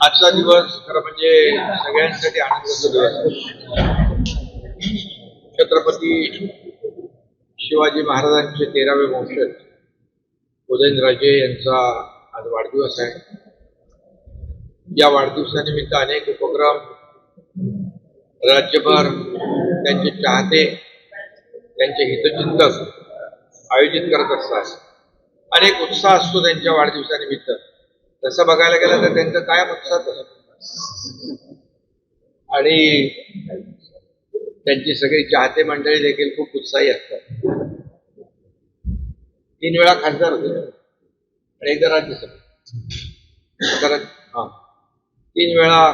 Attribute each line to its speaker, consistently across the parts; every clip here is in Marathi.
Speaker 1: आजचा दिवस खरं म्हणजे सगळ्यांसाठी आनंदाचा दिवस छत्रपती शिवाजी महाराजांचे तेरावे वंशज उदयनराजे यांचा आज वाढदिवस आहे. या वाढदिवसानिमित्त अनेक उपक्रम राज्यभर त्यांचे चाहते त्यांचे हितचिंतक आयोजित करत असतात. अनेक उत्साह असतो त्यांच्या वाढदिवसानिमित्त. तसं बघायला गेलं तर त्यांचं काय उत्साहच आणि त्यांची सगळी चाहते मंडळी देखील खूप उत्साही असतात. तीन वेळा खासदार होते. आणि एकदा राज्यसभा. तर हा. तीन वेळा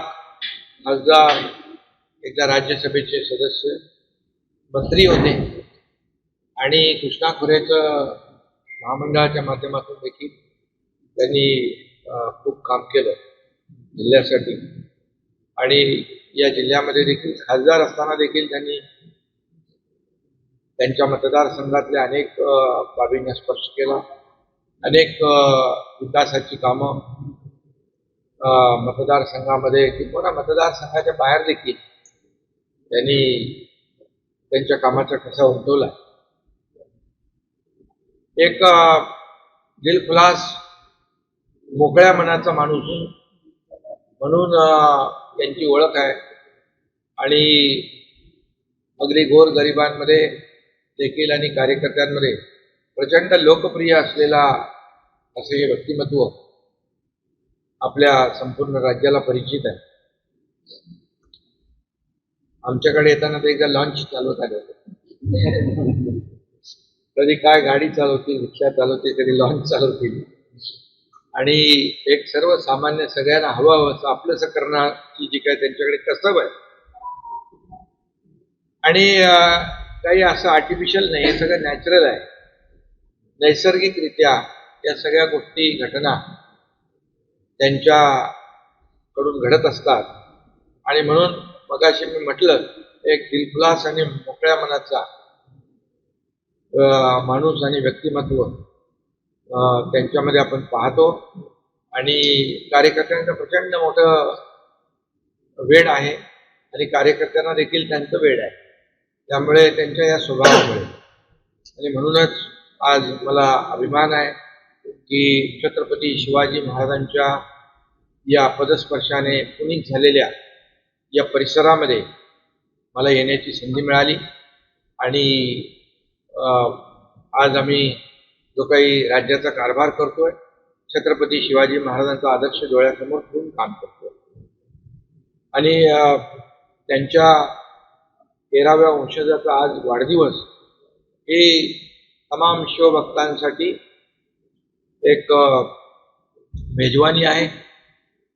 Speaker 1: खासदार एकदा राज्यसभेचे सदस्य मंत्री होते. आणि कृष्णा खोऱ्याचं महामंडळाच्या माध्यमातून देखील त्यांनी खूप काम केलं जिल्ह्यासाठी. आणि या जिल्ह्यामध्ये देखील खासदार असताना देखील त्यांनी त्यांच्या मतदारसंघातल्या अनेक बाबींना स्पर्श केला. अनेक विकासाची कामं अं, मतदारसंघामध्ये किंवा मतदारसंघाच्या बाहेर देखील त्यांनी त्यांच्या कामाचा ठसा उमटवला. एक दिलखुलास मोकळ्या मनाचा माणूस. म्हणून त्यांची ओळख आहे. आणि अगदी गोर गरिबांमध्ये देखील आणि कार्यकर्त्यांमध्ये प्रचंड लोकप्रिय असलेला असे हे व्यक्तिमत्व आपल्या संपूर्ण राज्याला परिचित आहे. आमच्याकडे येताना ते एकदा लॉन्च चालवत आले होते. कधी काय गाडी चालवतील रिक्षा चालवतील कधी लॉन्च चालवतील. आणि एक सर्वसामान्य सगळ्यांना हवं हवं असं आपलंसं करण्याची जी काय त्यांच्याकडे कसब आहे. आणि काही असं आर्टिफिशियल नाही हे सगळं नॅचरल आहे. नैसर्गिकरित्या या सगळ्या गोष्टी घटना त्यांच्याकडून घडत असतात. आणि म्हणून मगाशी मी म्हटलं एक दिलखुलास आणि मोकळ्या मनाचा माणूस आणि व्यक्तिमत्व त्यांच्यामध्ये आपण पाहतो. आणि कार्यकर्त्यांचं प्रचंड मोठं वेळ आहे. आणि कार्यकर्त्यांना देखील त्यांचं वेळ आहे. त्यामुळे त्यांच्या या स्वभावामुळे. आणि म्हणूनच आज मला अभिमान आहे की छत्रपती शिवाजी महाराजांच्या या पदस्पर्शाने पुनीत झालेल्या या परिसरामध्ये मला येण्याची संधी मिळाली. आणि आज आम्ही जो काही राज्याचा कारभार करतोय छत्रपती शिवाजी महाराजांचा आदर्श डोळ्यासमोर ठेवून काम करतोय. आणि त्यांच्या तेराव्या वंशजाचा आज वाढदिवस हे तमाम शिवभक्तांसाठी एक मेजवानी आहे.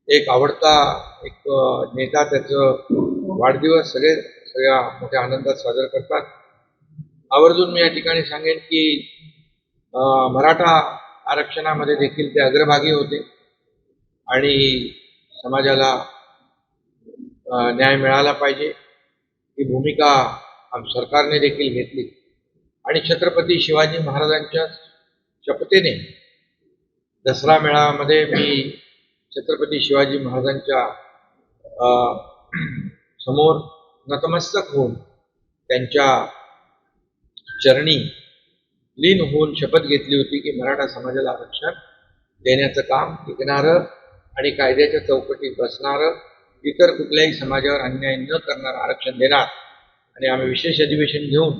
Speaker 1: एक आवडता एक नेता त्याचं वाढदिवस सगळे सगळ्या मोठ्या आनंदात साजरा करतात. आवर्जून मी या ठिकाणी सांगेन की मराठा आरक्षणामध्ये देखील ते अग्रभागी होते. आणि समाजाला न्याय मिळाला पाहिजे ही भूमिका आम सरकारने देखील घेतली. आणि छत्रपती शिवाजी महाराजांच्या शपथेने दसरा मेळाव्यामध्ये मी छत्रपती शिवाजी महाराजांच्या अं, समोर नतमस्तक होऊन त्यांच्या चरणी लीन होऊन शपथ घेतली होती की मराठा समाजाला आरक्षण देण्याचं काम टिकणारं आणि कायद्याच्या चौकटीत बसणारं इतर कुठल्याही समाजावर अन्याय न करणारं आरक्षण देणार. आणि आम्ही विशेष अधिवेशन घेऊन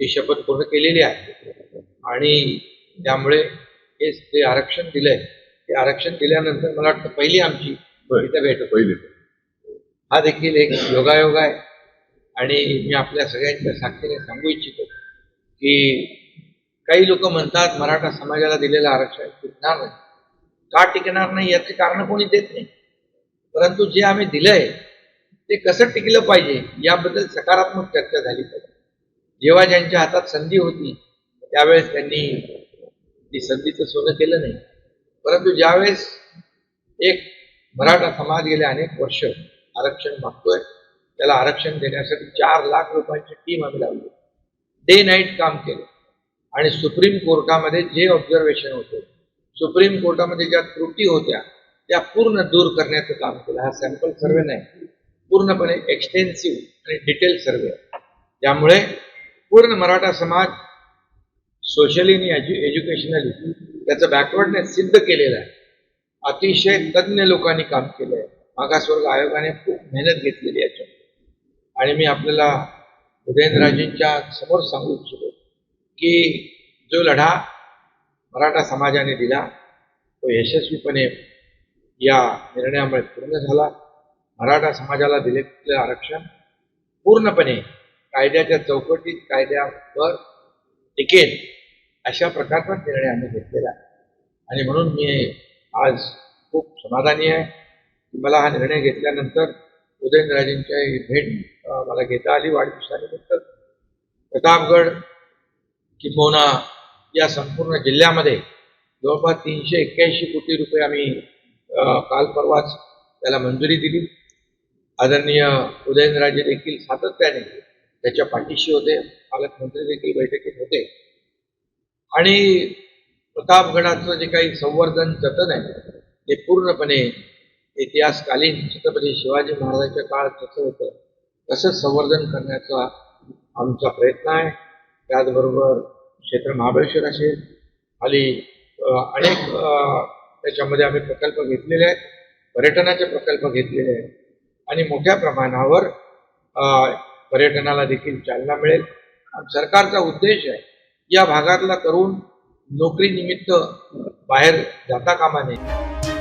Speaker 1: ही शपथ पूर्ण केलेली आहे. आणि त्यामुळे हे जे आरक्षण दिलंय ते आरक्षण दिल्यानंतर मला वाटतं पहिली आमची इथं भेट.
Speaker 2: पहिले.
Speaker 1: हा देखील एक योगायोग आहे. आणि मी आपल्या सगळ्यांच्या साक्षीने सांगू इच्छितो की काही लोक म्हणतात मराठा समाजाला दिलेलं आरक्षण टिकणार नाही. का टिकणार नाही याचे कारण कोणी देत नाही. परंतु जे आम्ही दिलंय ते कसं टिकलं पाहिजे याबद्दल सकारात्मक चर्चा झाली पाहिजे. जेव्हा ज्यांच्या हातात संधी होती त्यावेळेस त्यांनी ती संधीचं सोनं केलं नाही. परंतु ज्यावेळेस एक मराठा समाज गेले अनेक वर्ष आरक्षण मागतोय त्याला आरक्षण देण्यासाठी चार लाख रुपयांची टीम आम्ही लावली. डे नाईट काम केलं. आणि सुप्रीम कोर्टामध्ये जे ऑब्झर्वेशन होते सुप्रीम कोर्टामध्ये ज्या त्रुटी होत्या त्या पूर्ण दूर करण्याचं काम केलं. हा सॅम्पल सर्वे नाही पूर्णपणे एक्सटेन्सिव्ह आणि डिटेल सर्वे त्यामुळे पूर्ण मराठा समाज सोशली आणि एज्यु एज्युकेशनली त्याचं बॅकवर्डनेस सिद्ध केलेलं आहे. अतिशय तज्ज्ञ लोकांनी काम केलं आहे मागासवर्ग आयोगाने खूप मेहनत घेतलेली आहे याच्यात आणि मी आपल्याला उदयनराजेंच्या समोर सांगू इच्छितो. की जो लढा मराठा समाजाने दिला तो यशस्वीपणे या निर्णयामुळे पूर्ण झाला. मराठा समाजाला दिलेलं आरक्षण पूर्णपणे कायद्याच्या चौकटीत कायद्यावर टिकेल अशा प्रकारचा निर्णय आम्ही घेतलेला आहे. आणि म्हणून मी आज खूप समाधानी आहे की मला हा निर्णय घेतल्यानंतर उदयनराजेंच्या भेट मला घेता आली. वाढदिवसानिमित्त प्रतापगड किंबहुना या संपूर्ण जिल्ह्यामध्ये जवळपास तीनशे एक्क्याऐंशी कोटी रुपये आम्ही काल परवाच त्याला मंजुरी दिली. आदरणीय उदयनराजे देखील सातत्याने त्याच्या पाठीशी होते पालकमंत्री देखील बैठकीत होते. आणि प्रतापगडाचं जे काही संवर्धन जतन आहे ते पूर्णपणे इतिहासकालीन छत्रपती शिवाजी महाराजांच्या काळात कसं होतं तसंच संवर्धन करण्याचा आमचा प्रयत्न आहे. त्याचबरोबर क्षेत्र महाबळेश्वर असेल खाली अनेक त्याच्यामध्ये आम्ही प्रकल्प घेतलेले आहेत पर्यटनाचे प्रकल्प घेतलेले आहेत. आणि मोठ्या प्रमाणावर पर्यटनाला देखील चालना मिळेल. आणि सरकारचा उद्देश आहे या भागातला तरुण नोकरीनिमित्त बाहेर जाता कामा नये.